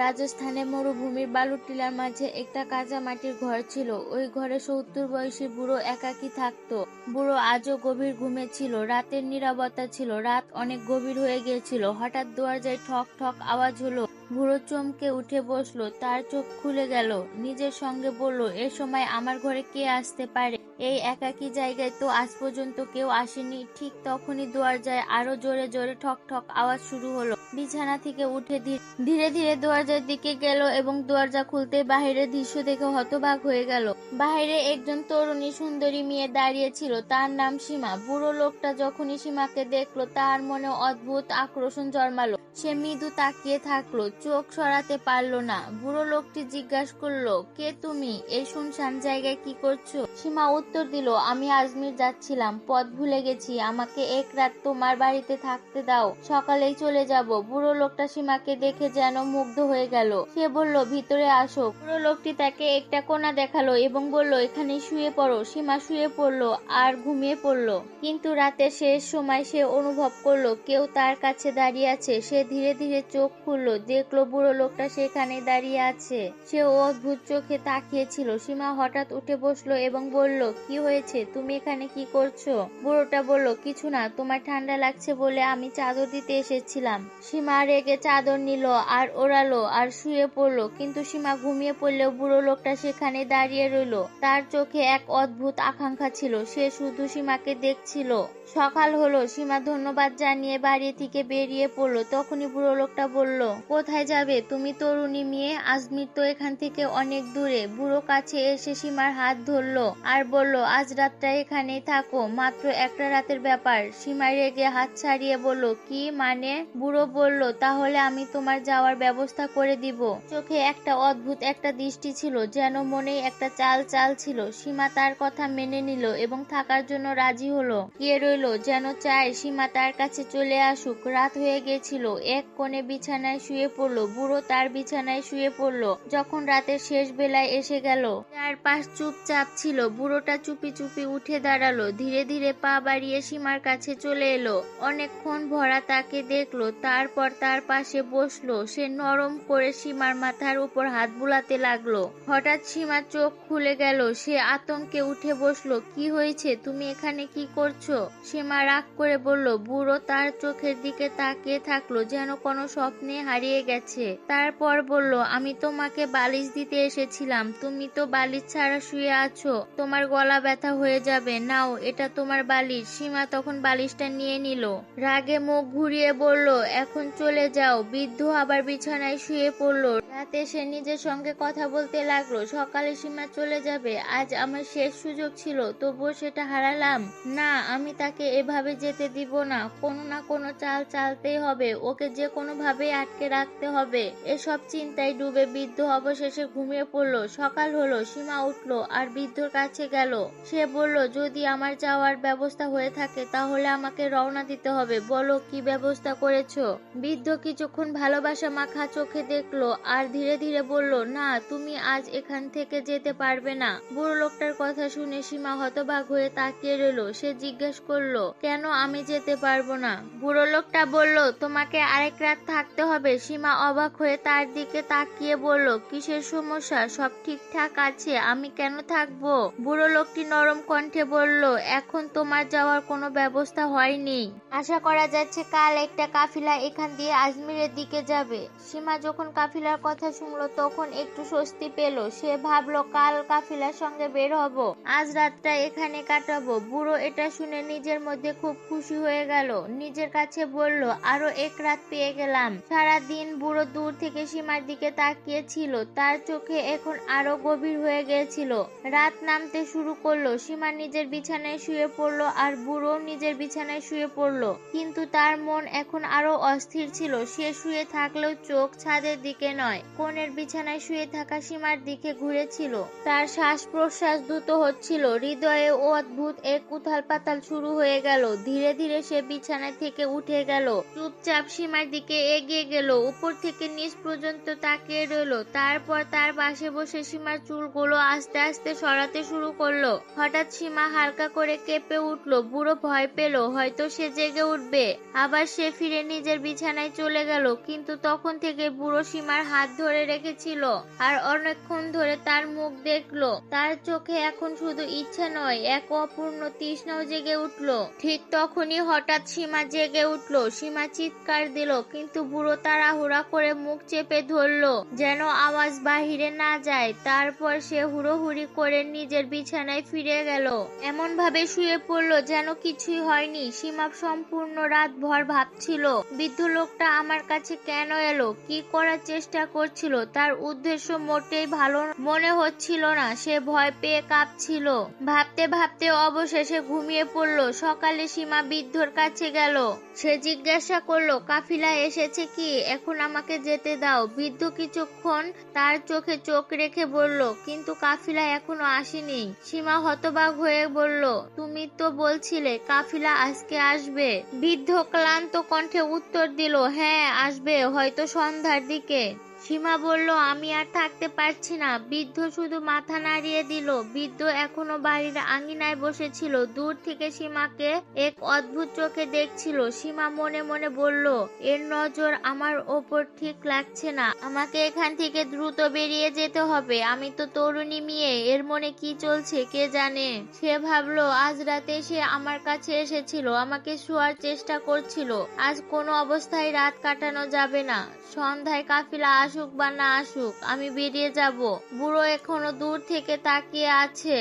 রাজস্থানে মরুভূমির বালুর টিলার মাঝে একটা কাঁচা মাটির ঘর ছিল। ওই ঘরে সত্তর বয়সী বুড়ো একাকী থাকতো। বুড়ো আজও গভীর ঘুমে ছিল। রাতের নিরাপত্তা ছিল। রাত অনেক গভীর হয়ে গিয়েছিল। হঠাৎ দরজায় ঠক ঠক আওয়াজ হলো। বুড়ো চমকে উঠে বসল। তার চোখ খুলে গেল। নিজের সঙ্গে বলল, এ সময় আমার ঘরে কে আসতে পারে? এই একাকী জায়গায় তো আজ পর্যন্ত কেউ আসেনি। ঠিক তখনই দরজায় আরও জোরে জোরে ঠক ঠক আওয়াজ শুরু হলো। বিছানা থেকে উঠে ধীরে ধীরে দরজার দিকে গেল এবং দরজা খুলতে বাহিরের দৃশ্য দেখে হতবাক হয়ে গেল। বাইরে একজন তরুণী সুন্দরী মেয়ে দাঁড়িয়ে ছিল, তার নাম সীমা। বুড়ো লোকটা যখনই সীমাকে দেখল, তার মনে অদ্ভুত আকর্ষণ জন্মালো। সে মৃদু তাকিয়ে থাকল, চোখ সরাতে পারল না। বুড়ো লোকটি জিজ্ঞাসা করল, কে তুমি? এই শুনশান জায়গায় কি করছ? সীমা উত্তর দিল, আমি আজমির যাচ্ছিলাম। পথ ভুলে গেছি। আমাকে এক রাত তোমার বাড়িতে থাকতে দাও। সকালেই চলে যাব। বুড়ো লোকটা সীমাকে দেখে যেন মুগ্ধ হয়ে গেল। সে বলল, ভিতরে আসো। বুড়ো লোকটি তাকে একটা কোণা দেখাল এবং বলল, এখানে শুয়ে পড়ো। সীমা শুয়ে পড়ল আর ঘুমিয়ে পড়ল। কিন্তু রাতের শেষ সময় সে অনুভব করল, কেউ তার কাছে দাঁড়িয়ে আছে। সে ধীরে ধীরে চোখ খুললো, দেখল বুড়ো লোকটা সেখানে দাঁড়িয়ে আছে। সে অদ্ভুত চোখে তাকিয়েছিল। সীমা হঠাৎ উঠে বসল এবং বলল, কি হয়েছে? তুমি এখানে কি করছ? বুড়োটা বলল, কিছু না, তোমার ঠান্ডা লাগছে বলে আমি চাদর দিতে এসেছিলাম। সীমা রেগে চাদর নিল আর ওড়ালো আর শুয়ে পড়ল। কিন্তু সীমা ঘুমিয়ে পড়লেও বুড়ো লোকটা সেখানে দাঁড়িয়ে রইল। তার চোখে এক অদ্ভুত আকাঙ্ক্ষা ছিল। সে শুধু সীমাকে দেখছিল। সকাল হলো, সীমা ধন্যবাদ জানিয়ে বাড়ি থেকে বেরিয়ে পড়ল। তখনই বুড়ো লোকটা বলল, কোথায় যাবে? তুমি তরুণী মেয়ে, আজমির তো এখান থেকে অনেক দূরে। বুড়ো কাছে এসে সীমার হাত ধরলো আর বলল, আজ রাতটা এখানেই থাকো, মাত্র একটা রাতের ব্যাপার। সীমা রেগে হাত ছাড়িয়ে বলল, কি মানে? বুড়ো বলল, তাহলে আমি তোমার যাওয়ার ব্যবস্থা করে দিব। চোখে একটা অদ্ভুত একটা দৃষ্টি ছিল, যেন মনে একটা চাল চাল ছিল। সীমা তার কথা মেনে নিল এবং থাকার জন্য রাজি হলো। গিয়ে রইল যেন চায় সীমা তার কাছে চলে আসুক। রাত হয়ে গেছিল, এক কোণে বিছানায় শুয়ে পড়ল, বুড়ো তার বিছানায় শুয়ে পড়ল, যখন রাতের শেষ বেলায় এসে গেল। চারপাশ চুপচাপ ছিল, বুড়োটা চুপি চুপি উঠে দাঁড়াল, ধীরে ধীরে পা বাড়িয়ে সীমার কাছে চলে এলো। অনেকক্ষণ ভরা তাকে দেখল, তারপর তার পাশে বসল, সে নরম করে সীমার মাথার উপর হাত বুলাতে লাগল। হঠাৎ সীমার চোখ খুলে গেল, সে আতঙ্কে উঠে বসল, কি হয়েছে? তুমি এখানে কি করছ? সীমা রাগ করে বলল, বুড়ো তার চোখের দিকে তাকিয়ে থাকল, যেন কোনো স্বপ্নে হারিয়ে গেছে। তারপর বলল, আমি তোমাকে বালিশ দিতে এসেছিলাম, তুমি তো বালিশ ছাড়া শুয়ে আছো, তোমার গলা ব্যথা হয়ে যাবে, নাও এটা তোমার বালিশ। সীমা তখন বালিশটা নিয়ে নিল, রাগে মুখ ঘুরিয়ে বলল, এখন চলে যাও। বৃদ্ধ আবার বিছানায় শুয়ে পড়ল, রাতে সে নিজের সঙ্গে কথা বলতে লাগল, সকালে সীমা চলে যাবে, আজ আমার শেষ সুযোগ ছিল, তবুও সেটা হারালাম? না, আমি তাকে এভাবে যেতে দিব না। কোনো না কোনো চাল চালতেই হবে। ওকে যে কোনো ভাবে আটকে রাখতে হবে। এসব চিন্তায় ডুবে বৃদ্ধ অবশেষে ঘুমিয়ে পড়ল। সকাল হলো, সীমা উঠল আর বৃদ্ধর কাছে গেল। সে বলল, যদি আমার যাওয়ার ব্যবস্থা হয়ে থাকে তাহলে আমাকে রওনা দিতে হবে। বলো, কি ব্যবস্থা করেছ? বৃদ্ধ কিছুক্ষণ ভালোবাসা মাখা চোখে দেখল আর ধীরে ধীরে বলল, না, তুমি আজ এখান থেকে যেতে পারবে না। বুড়ো লোকটার কথা শুনে সীমা হতবাক হয়ে তাকিয়ে রইল। সে জিজ্ঞেস করল কেন আমি যেতে পারব না? বুড়ো লোকটা বলল, তোমাকে আরেক রাত থাকতে হবে। সীমা অবাক হয়ে তার দিকে তাকিয়ে বলল, কিসের সমস্যা? সব ঠিকঠাক আছে, আমি কেন থাকব? বুড়ো লোকটি নরম কণ্ঠে বলল, এখন তোমার যাওয়ার কোনো ব্যবস্থা হয়নি। আশা করা যাচ্ছে কাল একটা কাফিলা এখান দিয়ে আজমিরের দিকে যাবে। সীমা যখন কাফিলার কথা শুনলো, তখন একটু স্বস্তি পেল। সে ভাবলো, কাল কাফিলার সঙ্গে বের হব। আজ রাতটা এখানে কাটাবো। বুড়ো এটা শুনে নিজের মধ্যে খুব খুশি হয়ে গেল। নিজের কাছে বলল, আরও এক রাত পেয়ে গেলাম। সারা দিন বুড়ো দূর থেকে সীমার দিকে তাকিয়ে ছিল তার চোখে এখন আরও গভীর হয়ে গিয়েছিল। রাত নামতে শুরু করল। সীমা নিজের বিছানায় শুয়ে পড়ল আর বুড়ো নিজের বিছানায় শুয়ে পড়ল। কিন্তু তার মন এখন আরও অস্থির ছিল। সে শুয়ে থাকলেও চোখ ছাদের দিকে নয়, কোণের বিছানায় শুয়ে থাকা সীমার দিকে ঘুরেছিল। তার শ্বাস প্রশ্বাস দ্রুত হচ্ছিল। হৃদয়ে অদ্ভুত এক উথাল পাতাল শুরু হয়ে গেল। ধীরে ধীরে সে বিছানা থেকে উঠে গেল। চুপচাপ সীমার দিকে এগিয়ে গেল। উপর থেকে নিচ পর্যন্ত তাকিয়ে রইল। তারপর তার পাশে বসে সীমার চুলগুলো আস্তে আস্তে সরাতে শুরু করল। হঠাৎ সীমা হালকা করে কেঁপে উঠল। বুড়ো ভয় পেল, হয়তো সে জেগে উঠবে। আবার সে ফিরে নিজের বিছানায় চলে গেল, কিন্তু তখন থেকে বুড়ো সীমার হাত ধরে রেখেছিল আর অনেকক্ষণ ধরে তার মুখ দেখল। তার চোখে এখন শুধু ইচ্ছা নয়, এক অপূর্ণ তৃষ্ণাও জেগে উঠল। ঠিক তখনই হঠাৎ সীমা জেগে উঠল। সীমা চিৎকার দিল, কিন্তু বুড়ো তাড়াহুড়া করে মুখ চেপে ধরলো যেন আওয়াজ বাহিরে না যায়। তারপর সে হুড়োহুড়ি করে নিজের বিছানায় ফিরে গেল। এমন ভাবে শুয়ে পড়ল যেন কিছুই হয়নি। সীমা সম্পূর্ণ রাত ভর ভাবছিল, বৃদ্ধ লোকটা আমার কাছে কেন এলো? কি করার চেষ্টা করছিল? তার উদ্দেশ্য মোটেই ভালো মনে হচ্ছিল না। সে ভয় পেয়ে কাঁপছিল। ভাবতে ভাবতে অবশেষে ঘুমিয়ে পড়ল। সকালে সীমা বৃদ্ধর কাছে গেল। সে জিজ্ঞাসা করল, কাফিলা এসেছে কি? এখন আমাকে যেতে দাও। বৃদ্ধ কিছুক্ষণ তার চোখে চোখ রেখে বলল, কিন্তু কাফিলা এখনও আসেনি। সীমা হতবাক হয়ে বলল, তুমি তো বলছিলে কাফিলা আজকে আসবে। বৃদ্ধ ক্লান্ত কণ্ঠে উত্তর দিল হ্যাঁ আসবে, হয়তো সন্ধ্যার দিকে। সীমা বলল, আমি আর থাকতে পারছি না। বৃদ্ধ শুধু মাথা নাড়িয়ে দিল। বৃদ্ধ এখনও বাড়ির আঙিনায় বসেছিল। দূর থেকে সীমাকে এক অদ্ভুত চোখে দেখছিল। সীমা মনে মনে বলল, এর নজর আমার ওপর ঠিক লাগছে না। আমাকে এখান থেকে দ্রুত বেরিয়ে যেতে হবে। আমি তো তরুণী মেয়ে। এর মনে কি চলছে কে জানে? সে ভাবলো, আজ রাতে সে আমার কাছে এসেছিল। আমাকে শোয়ার চেষ্টা করছিল। আজ কোনো অবস্থায় রাত কাটানো যাবে না। সন্ধ্যায় কাফিলা আসুক বা না আসুক, আমি বেরিয়ে যাব। বুড়ো এখনও দূর থেকে তাকিয়ে আছে,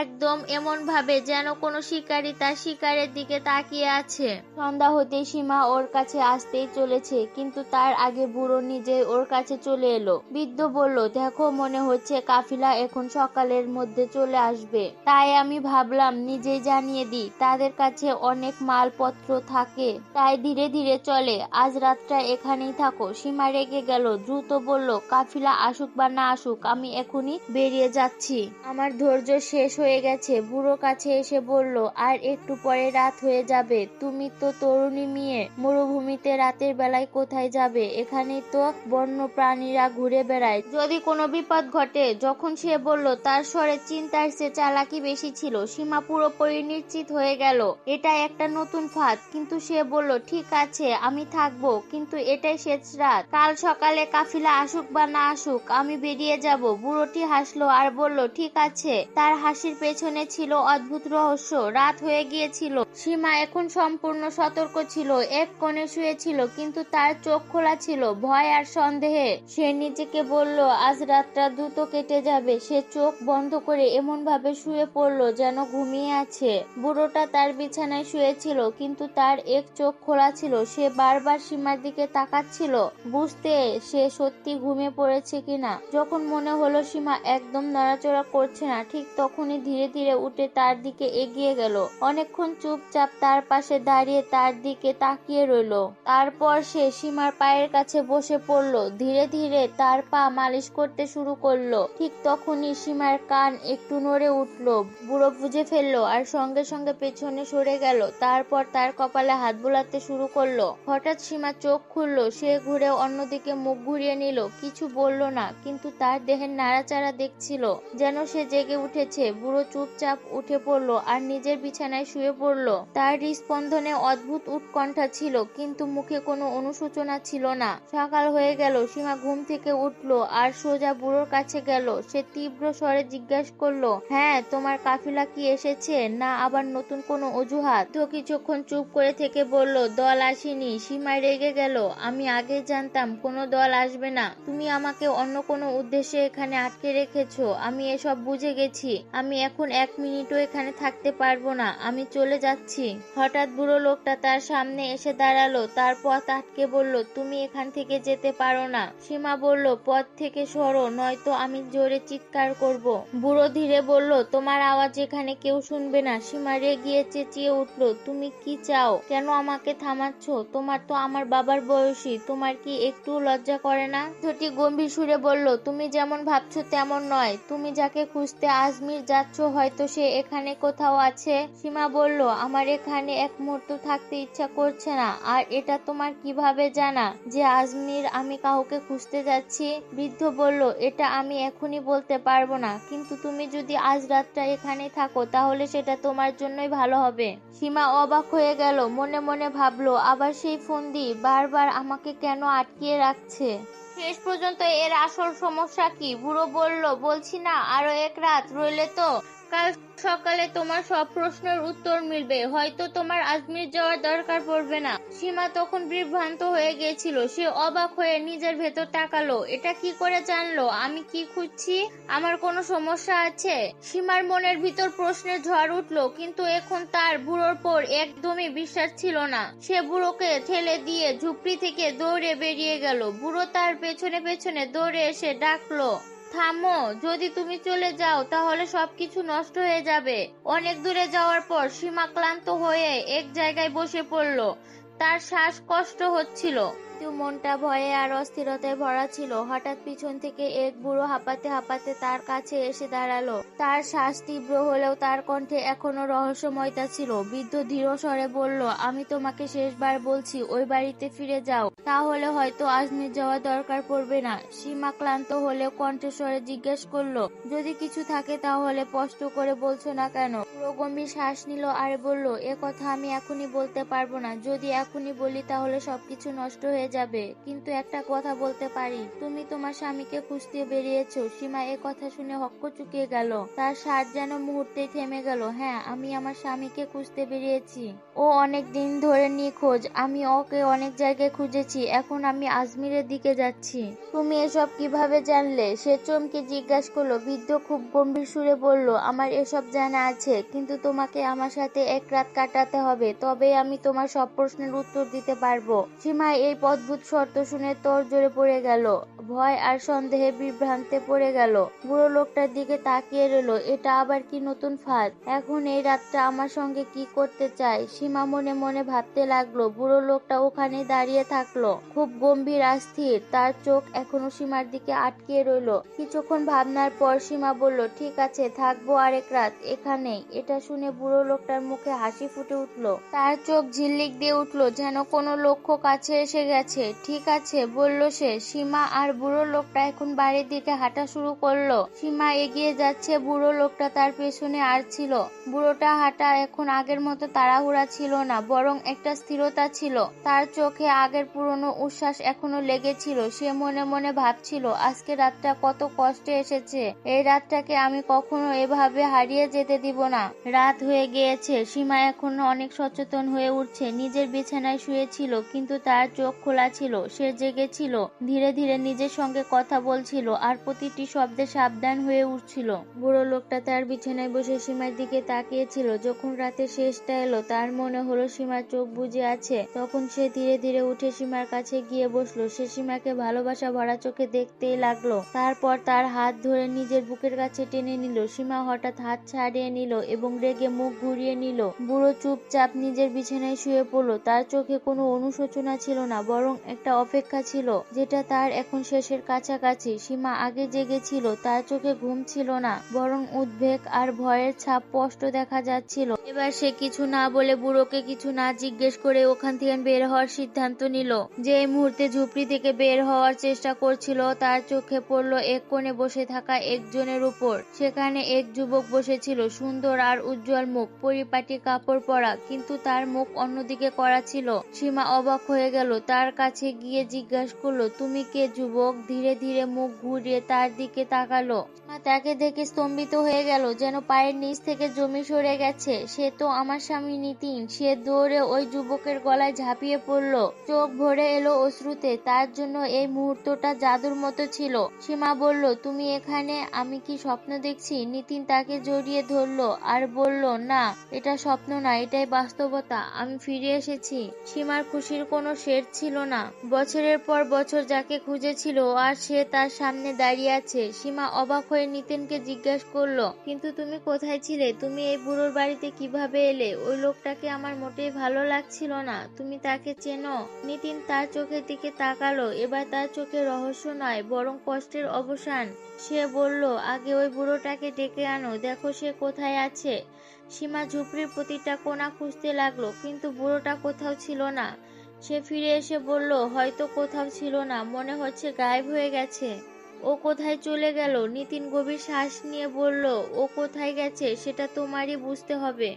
একদম এমন ভাবে যেন কোনো শিকারী তার শিকারের দিকে তাকিয়ে আছে। সন্ধ্যা হতে সীমা ওর কাছে আসতেই চলেছে, কিন্তু তার আগে বুড়ো নিজে ওর কাছে চলে এলো। বৃদ্ধ বলল, দেখো, মনে হচ্ছে কাফিলা এখন সকালের মধ্যে চলে আসবে। তাই আমি ভাবলাম, নিজেই জানিয়ে দিই, তাদের কাছে অনেক মালপত্র থাকে। তাই ধীরে ধীরে চলে, আজ রাতটা এখানেই থাকো। সীমা রেগে গেল, দ্রুত বলল, কাফিলা আসুক বা না আসুক, আমি এখনই বেরিয়ে যাচ্ছি। আমার ধৈর্য শেষ হয়ে গেছে, বুড়ো কাছে এসে বলল, আর একটু পরে রাত হয়ে যাবে। তুমি তো তরুণী মেয়ে, মরুভূমিতে রাতের বেলায় কোথায় যাবে? এখানেই তো বন্য প্রাণীরা ঘুরে বেড়ায়। যদি কোনো বিপদ ঘটে, যখন সে বলল, তার স্বরে চিন্তার সে চালাকি বেশি ছিল, সীমা পুরোপুরি নিশ্চিত হয়ে গেল। এটা একটা নতুন ফাঁদ। কিন্তু সে বলল, ঠিক আছে, আমি থাকব, কিন্তু এটাই শেষ রাত। কাল সকালে কাফিলা আসুক বা না আসুক, আমি বেরিয়ে যাব। বুড়োটি হাসলো আর বলল, ঠিক আছে। তার হাসির পেছনে ছিল অদ্ভুত রহস্য। রাত হয়ে গিয়েছিল। সীমা এখন সম্পূর্ণ সতর্ক ছিল, এক কোণে শুয়েছিল, কিন্তু তার চোখ খোলা ছিল, ভয় আর সন্দেহে। সে নিজেকে বলল, আজ রাতটা দ্রুত কেটে যাবে। সে চোখ বন্ধ করে এমন ভাবে শুয়ে পড়ল যেন ঘুমিয়ে আছে। বুড়োটা তার বিছানায় শুয়েছিল, কিন্তু তার এক চোখ খোলা ছিল। সে বারবার সীমার দিকে তাকাচ্ছিল। বুঝতে সে সত্যি ঘুমিয়ে পড়েছে কিনা? যখন মনে হলো সীমা একদম নড়াচড়া করছে না, ঠিক তখনই ধীরে ধীরে উঠে তার দিকে এগিয়ে গেল। অনেকক্ষণ চুপচাপ তার পাশে দাঁড়িয়ে তার দিকে তাকিয়ে রইল। তারপর সে সীমার পায়ের কাছে বসে পড়ল। ধীরে ধীরে তার পা মালিশ করতে শুরু করল। ঠিক তখনই সীমার কান একটু নড়ে উঠল। বুড়ো বুঝে ফেলল আর সঙ্গে সঙ্গে পেছনে সরে গেল। তারপর তার কপালে হাত বোলাতে শুরু করল। হঠাৎ সীমা চোখ খুললো। সে ঘুরে অন্যদিকে মুখ ঘুরিয়ে নিল, কিছু বলল না, কিন্তু তার দেহের নাড়াচাড়া দেখছিল, যেন সে জেগে উঠেছে। বুড়ো চুপচাপ উঠে পড়ল আর নিজের বিছানায় শুয়ে পড়ল। তার হৃস্পন্দনে অদ্ভুত উৎকণ্ঠা ছিল, কিন্তু মুখে কোনো অনুশোচনা ছিল না। সকাল হয়ে গেল, সীমা ঘুম থেকে উঠল আর সোজা বুড়োর কাছে গেল। সে তীব্র স্বরে জিজ্ঞাসা করল হ্যাঁ তোমার কাফিলা কি এসেছে? না, আবার নতুন কোনো অজুহাত? তো কিছুক্ষণ চুপ করে থেকে বলল, দল আসেনি সীমায় রেগে গেল। আমি আগে জানতাম কোনো দল আসবে না, তুমি আমাকে অন্য কোনো উদ্দেশ্যে এখানে আটকে রেখেছো। আমি এসব বুঝে গেছি। আমি এখন এক মিনিটও এখানে থাকতে পারব না। আমি চলে যাচ্ছি। হঠাৎ বুড়ো লোকটা তার সামনে এসে দাঁড়াল। তার পথ আটকে বলল, তুমি এখান থেকে যেতে পারো না। সীমা বলল, পথ থেকে সরো, নয়তো আমি জোরে চিৎকার করব। বুড়ো ধীরে বলল, তোমার আওয়াজ এখানে কেউ শুনবে না। সীমা রেগিয়ে চেঁচিয়ে উঠল, তুমি কি চাও? কেন আমাকে থামাচ্ছ? তোমার তো আমার বাবার বয়সী। তোমার কি একটু লজ্জা করে না? না? ছোটি গম্ভীর সুরে বলল, তুমি যেমন ভাবছ তেমন নয়। তুমি যাকে খুঁজতে আজমির যাচ্ছ, হয়তো সে এখানে কোথাও আছে। সীমা বলল, আমার এখানে এক মুহূর্ত থাকতে ইচ্ছা করছে না। আর এটা তোমার কীভাবে জানা যে আজমির আমি কাউকে খুঁজতে যাচ্ছি? বৃদ্ধ বলল, এটা আমি এখনই বলতে পারব না। কিন্তু তুমি যদি আজ রাতটা এখানেই থাকো, তাহলে সেটা তোমার জন্যই ভালো হবে। সীমা অবাক হয়ে গেল, মনে মনে ভাবলো, আবার সেই ফন্দি বারবার আমাকে কেন আটকিয়ে রাখছে? শেষ পর্যন্ত এর আসল সমস্যা কি? বুড়ো বলল, বলছি না, আরও এক রাত রইলে তো কাল সকালে তোমার সব প্রশ্নের উত্তর মিলবে। হয়তো তোমার আজমির যাওয়ার দরকার পড়বে না। সীমা তখন বিভ্রান্ত হয়ে গিয়েছিল সে অবাক হয়ে নিজের ভেতর তাকালো। এটা কি করে জানলো? আমি কি খুঁজছি? আমার কোনো সমস্যা আছে? সীমার মনের ভিতর প্রশ্নের ঝড় উঠল, কিন্তু এখন তার বুড়োর পর একদমই বিশ্বাস ছিল না। সে বুড়োকে ঠেলে দিয়ে ঝুপড়ি থেকে দৌড়ে বেরিয়ে গেল। বুড়ো তার পেছনে পেছনে দৌড়ে এসে ডাকলো থামো, যদি তুমি চলে যাও, তাহলে সবকিছু নষ্ট হয়ে যাবে। অনেক দূরে যাওয়ার পর সীমা ক্লান্ত হয়ে এক জায়গায় বসে পড়ল। তার শ্বাস কষ্ট হচ্ছিল। কিন্তু মনটা ভয়ে আর অস্থিরতায় ভরা ছিল। হঠাৎ পিছন থেকে এক বুড়ো হাঁপাতে হাঁপাতে তার কাছে এসে দাঁড়াল। তার শ্বাস তীব্র হলেও তার কণ্ঠে এখনও রহস্যময়তা ছিল। বৃদ্ধ ধীর স্বরে বলল, আমি তোমাকে শেষবার বলছি, ওই বাড়িতে ফিরে যাও। তাহলে হয়তো আজমির যাওয়া দরকার পড়বে না। সীমা ক্লান্ত হলেও কণ্ঠস্বরে জিজ্ঞেস করল, যদি কিছু থাকে তাহলে স্পষ্ট করে বলছো না কেন? গম্ভীর শ্বাস নিল আর বলল, এ কথা আমি এখনই বলতে পারব না। যদি এখনই বলি তাহলে সবকিছু নষ্ট হয়ে যাবে। কিন্তু একটা কথা বলতে পারি, তুমি তোমার স্বামীকে খুঁজতে বেরিয়েছো। সীমা এ কথা শুনে হক্ক চুকিয়ে গেল। তার সার যেন মুহূর্তে থেমে গেল। হ্যাঁ আমি আমার স্বামীকে খুঁজতে বেরিয়েছি। ও অনেক দিন ধরে নিখোঁজ। আমি ওকে অনেক জায়গায় খুঁজেছি। এখন আমি আজমিরের দিকে যাচ্ছি। তুমি এসব কীভাবে জানলে? সে চমকে জিজ্ঞাসা করল, বৃদ্ধ খুব গম্ভীর সুরে বলল, আমার এসব জানা আছে, কিন্তু তোমাকে আমার সাথে এক রাত কাটাতে হবে। তবেই আমি তোমার সব প্রশ্নের উত্তর দিতে পারব। সীমা এই অদ্ভুত শর্ত শুনে তোর জোরে পড়ে গেল। ভয় আর সন্দেহে বিভ্রান্তে পড়ে গেল। বুড়ো লোকটার দিকে তাকিয়ে রইল, এটা আবার কি নতুন ফাঁদ? এখন এই রাতটা আমার সঙ্গে কি করতে চায়? সীমা মনে মনে ভাবতে লাগল, বুড়ো লোকটা ওখানে দাঁড়িয়ে থাকল। খুব গম্ভীর আর স্থির তার চোখ এখনও সীমার দিকে আটকে রইল। কিছুক্ষণ ভাবনার পর সীমা বলল, ঠিক আছে, থাকব আরেক রাত এখানেই এটা শুনে বুড়ো লোকটার মুখে হাসি ফুটে উঠল। তার চোখ ঝিল্লিক দিয়ে উঠল, যেন কোনো লক্ষ্য কাছে এসে গেছে। ঠিক আছে, বলল সে। সীমা আর বুড়ো লোকটা এখন বাড়ির দিকে হাঁটা শুরু করল। সীমা এগিয়ে যাচ্ছে, বুড়ো লোকটা তার পেছনে আর ছিল। বুড়োটা হাঁটা এখন আগের মতো তাড়াহুড়া ছিল না, বরং একটা স্থিরতা ছিল। তার চোখে আগের পুরনো উচ্ছ্বাস এখনও লেগেছিল, সে মনে মনে ভাবছিল, আজকে রাতটা কত কষ্টে এসেছে। এই রাতটাকে আমি কখনো এভাবে হারিয়ে যেতে দিব না। রাত হয়ে গিয়েছে, সীমা এখনও অনেক সচেতন হয়ে উঠছে, নিজের বিছানায় শুয়েছিল, কিন্তু তার চোখ খোলা ছিল, সে জেগেছিল ধীরে ধীরে নিজের সঙ্গে কথা বলছিল, আর প্রতিটি শব্দে সাবধান হয়ে উঠছিল। বুড়ো লোকটা তার বিছানায় বসে সীমার দিকে তাকিয়েছিল, যখন রাতে শেষটা এলো, তার মনে হলো সীমার চোখ বুজে আছে। তখন সে ধীরে ধীরে উঠে সীমার কাছে গিয়ে বসল। সে সীমাকে ভালোবাসা ভরা চোখে দেখতেই লাগল। তারপর তার হাত ধরে নিজের বুকের কাছে টেনে নিল। সীমা হঠাৎ হাত ছাড়িয়ে নিল এবং রেগে মুখ ঘুরিয়ে নিল। বুড়ো চুপচাপ নিজের বিছানায় শুয়ে পড়ল। তার চোখে কোনো অনুশোচনা ছিল না, বরং একটা অপেক্ষা ছিল, যেটা তার এখন শেষের কাছাকাছি। সীমা আগে জেগেছিল তার চোখে ঘুম ছিল না, বরং উদ্বেগ আর ভয়ের ছাপ স্পষ্ট দেখা যাচ্ছিল। এবার সে কিছু না বলে বুড়োকে কিছু না জিজ্ঞেস করে ওখান থেকে বের হওয়ার সিদ্ধান্ত নিল। যে মুহূর্তে ঝুপড়ি থেকে বের হওয়ার চেষ্টা করছিল, তার চোখে পড়ল এক কোণে বসে থাকা একজনের উপর। সেখানে এক যুবক বসেছিল, সুন্দর আর উজ্জ্বল মুখ, পরিপাটি কাপড় পরা, কিন্তু তার মুখ অন্যদিকে করা ছিল। সীমা অবাক হয়ে গেল, তার কাছে গিয়ে জিজ্ঞাসা করল, তুমি কে? যুবক ধীরে ধীরে মুখ ঘুরিয়ে তার দিকে তাকালো। তাকে দেখে স্তম্ভিত হয়ে গেল, যেন পায়ের নিচ থেকে জমি সরে গেছে। সে তো আমার স্বামী নিতিন। সে দৌড়ে ওই যুবকের গলায় ঝাঁপিয়ে পড়ল। চোখ ভরে এলো অশ্রুতে। তার জন্য এই মুহূর্তটা জাদুর মতো ছিল। সীমা বলল, তুমি এখানে? আমি কি স্বপ্ন দেখছি? নিতিন তাকে জড়িয়ে ধরলো আর বলল, না, এটা স্বপ্ন না, এটাই বাস্তবতা। আমি ফিরে এসেছি। সীমার খুশির কোনো শের ছিল না। বছরের পর বছর যাকে খুঁজেছিল আর সে তার সামনে দাঁড়িয়ে আছে। সীমা অবাক হয়ে নিতিনকে জিজ্ঞাসা করল, কিন্তু তুমি কোথায় ছিলে? তুমি এই বুড়োর বাড়িতে কীভাবে এলে? ওই লোকটাকে আমার মোটেই ভালো লাগছিল না। তুমি তাকে চেনো। নিতিন তার চোখের দিকে তাকালো। এবার তার চোখে রহস্য নয়, বরং কষ্টের অবসান। সে বলল, আগে ওই বুড়োটাকে ডেকে আনো। দেখো সে কোথায় আছে। সীমা ঝুপড়ির প্রতিটা কোনা খুঁজতে লাগল, কিন্তু বুড়োটা কোথাও ছিল না। সে ফিরে এসে বলল, হয়তো কোথাও ছিল না। মনে হচ্ছে গায়েব হয়ে গেছে। ও কোথায় চলে গেল? নিতিন গভীর শ্বাস নিয়ে বলল, ও কোথায় গেছে? সেটা তোমারই বুঝতে হবে।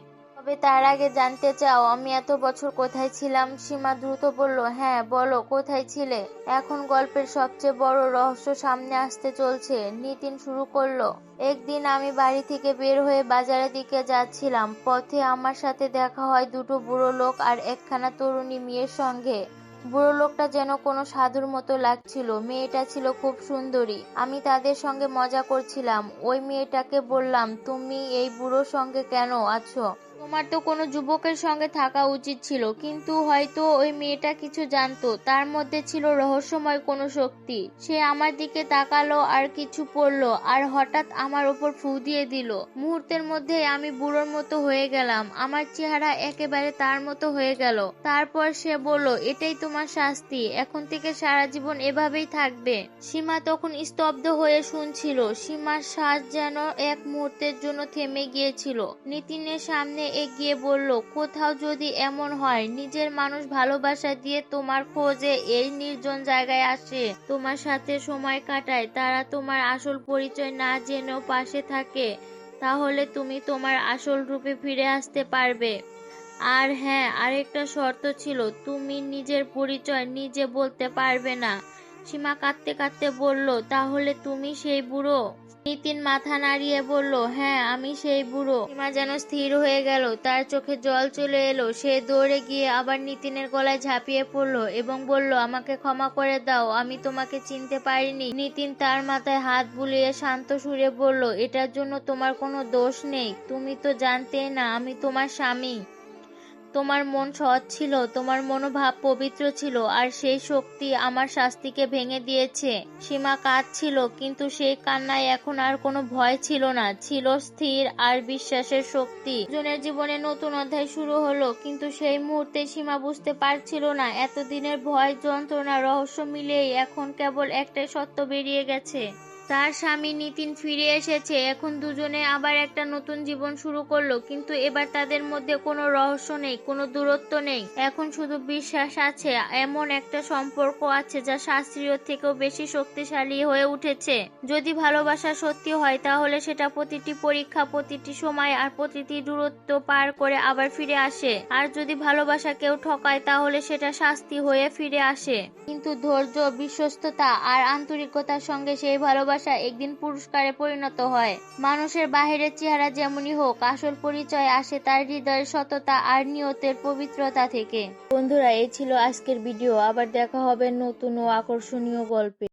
তবে তার আগে জানতে চাও, আমি এত বছর কোথায় ছিলাম? সীমা দ্রুত বলল হ্যাঁ বলো, কোথায় ছিলে? এখন গল্পের সবচেয়ে বড় রহস্য সামনে আসতে চলছে। নিতিন শুরু করল, একদিন আমি বাড়ি থেকে বের হয়ে বাজারের দিকে যাচ্ছিলাম। পথে আমার সাথে দেখা হয় দুটো বুড়ো লোক আর একখানা তরুণী মেয়ের সঙ্গে। বুড়ো লোকটা যেন কোনো সাধুর মতো লাগছিল। মেয়েটা ছিল খুব সুন্দরী। আমি তাদের সঙ্গে মজা করছিলাম। ওই মেয়েটাকে বললাম, তুমি এই বুড়োর সঙ্গে কেন আছো? তোমার তো কোনো যুবকের সঙ্গে থাকা উচিত ছিল, কিন্তু হয়তো ওই মেয়েটা কিছু জানতো। তার মধ্যে ছিল রহস্যময় কোনো শক্তি। সে আমার দিকে তাকালো আর কিছু পড়ল, আর হঠাৎ আমার ওপর ফু দিয়ে দিল। মুহূর্তের মধ্যে আমি বুড়োর মতো হয়ে গেলাম। আমার চেহারা একেবারে তার মতো হয়ে গেল। তারপর সে বলল, এটাই তোমার শাস্তি। এখন থেকে সারা জীবন এভাবেই থাকবে। সীমা তখন স্তব্ধ হয়ে শুনছিল। সীমার শ্বাস যেন এক মুহূর্তের জন্য থেমে গিয়েছিল। নিতিনের সামনে এগিয়ে বলল, কোথাও যদি এমন হয়, নিজের মানুষ ভালোবাসা দিয়ে তোমার খোঁজে এই নির্জন জায়গায় আসে। তোমার সাথে সময় কাটায়, তারা তোমার আসল পরিচয় না জেনেও পাশে থাকে। তাহলে তুমি তোমার আসল রূপে ফিরে আসতে পারবে। আর হ্যাঁ আরেকটা শর্ত ছিল, তুমি নিজের পরিচয় নিজে বলতে পারবে না। সীমা কাঁদতে কাঁদতে বলল, তাহলে তুমি সেই বুড়ো? নিতিন মাথা নাড়িয়ে বলল হ্যাঁ আমি সেই বুড়ো। সীমা যেন স্থির হয়ে গেল, তার চোখে জল চলে এলো। সে দৌড়ে গিয়ে আবার নিতিনের গলায় ঝাঁপিয়ে পড়ল এবং বলল, আমাকে ক্ষমা করে দাও, আমি তোমাকে চিনতে পারিনি। নিতিন তার মাথায় হাত বুলিয়ে শান্ত সুরে বলল, এটার জন্য তোমার কোনো দোষ নেই। তুমি তো জানতেই না, আমি তোমার স্বামী। তোমার মন সৎ ছিল, তোমার মনোভাব পবিত্র ছিল, আর সেই শক্তি আমার শাস্তিকে ভেঙে দিয়েছে। সীমা কাঁদছিল কিন্তু সেই কান্নায় এখন আর কোনো ভয় ছিল না, ছিল স্থির আর বিশ্বাসের শক্তি। দুজনের জীবনে নতুন অধ্যায় শুরু হলো, কিন্তু সেই মুহূর্তে সীমা বুঝতে পারছিল না, এতদিনের ভয়, যন্ত্রণা, রহস্য মিলিয়েই এখন কেবল একটাই সত্য বেরিয়ে গেছে। তার স্বামী নিতিন ফিরে এসেছে। এখন দুজনে আবার একটা নতুন জীবন শুরু করল, কিন্তু এবার তাদের মধ্যে কোনো রহস্য নেই, কোনো দূরত্ব নেই। এখন শুধু বিশ্বাস আছে, এমন একটা সম্পর্ক আছে যা শাস্ত্রীয় থেকেও বেশি শক্তিশালী হয়ে উঠেছে। যদি ভালোবাসা সত্যি হয়, তাহলে সেটা প্রতিটি পরীক্ষা, প্রতিটি সময় আর প্রতিটি দূরত্ব পার করে আবার ফিরে আসে। আর যদি ভালোবাসা কেউ ঠকায়, তাহলে সেটা শাস্তি হয়ে ফিরে আসে। কিন্তু ধৈর্য, বিশ্বস্ততা আর আন্তরিকতার সঙ্গে সেই ভালোবাসা একদিন পুরস্কারে পরিণত হয়। মানুষের বাহিরের চেহারা যেমনই হোক, আসল পরিচয় আসে তার হৃদয়ের সততা আর নিয়তের পবিত্রতা থেকে। বন্ধুরা, এই ছিল আজকের ভিডিও। আবার দেখা হবে নতুন ও আকর্ষণীয় গল্পে।